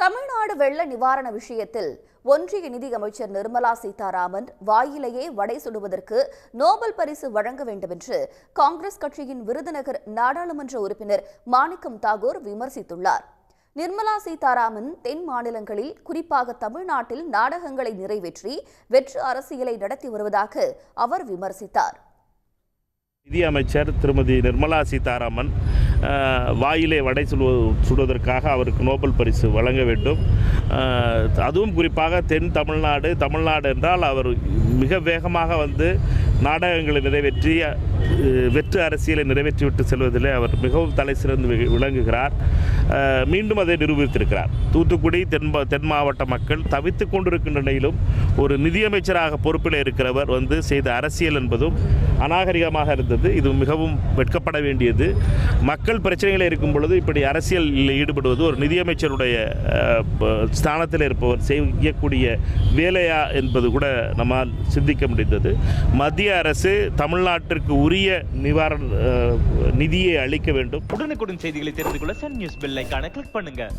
தமிழ்நாடு வெள்ள நிவாரண விஷயத்தில் ஒன்றிய நிதியமைச்சர் நிர்மலா சீதாராமன் வாயிலேயே வடை சுடுவதற்கு நோபல் பரிசு வழங்க வேண்டும் என்று காங்கிரஸ் கட்சியின் விருதுநகர் நாடாளுமன்ற உறுப்பினர் மாணிக்கம் தாகூர் விமர்சித்துள்ளார். நிர்மலா சீதாராமன் தென் மாநிலங்களில் குறிப்பாக தமிழ்நாட்டில் நாடகங்களை நிறைவேற்றி வெற்று அரசியலை நடத்தி வருவதாக அவர் விமர்சித்தார். நிதியமைச்சர் திருமதி நிர்மலா சீதாராமன் வாயிலே வடை சுடுவ சுடுவதற்காக அவருக்கு நோபல் பரிசு வழங்க வேண்டும். அதுவும் குறிப்பாக தென் தமிழ்நாடு தமிழ்நாடு என்றால் அவர் மிக வேகமாக வந்து நாடகங்களை நிறைவேற்றி வெற்று அரசியலை நிறைவேற்றிவிட்டு செல்வதிலே அவர் மிகவும் தலை சிறந்து வி- விளங்குகிறார். மீண்டும் அதை நிரூபித்திருக்கிறார். தூத்துக்குடி தென் தென் மாவட்ட மக்கள் தவித்துக் கொண்டிருக்கின்ற நிலையிலும் ஒரு நிதியமைச்சராக பொறுப்பில் இருக்கிறவர் வந்து செய்த அரசியல் என்பதும் அநாகரிகமாக இருந்தது. இது மிகவும் வெட்கப்பட வேண்டியது. மக்கள் பிரச்சனைகள் இருக்கும் பொழுது இப்படி அரசியலில் ஈடுபடுவது ஒரு நிதியமைச்சருடைய ஸ்தானத்தில் இருப்பவர் செய்யக்கூடிய வேலையா என்பது கூட நம்மால் சிந்திக்க முடிந்தது. மத்திய அரசு தமிழ்நாட்டிற்கு உரிய நிவாரண நிதியை அளிக்க வேண்டும். உடனுக்குடன் செய்திகளை தெரிந்து கொள்ள சன் நியூஸ் பெல் ஐகானை கிளிக் பண்ணுங்கள்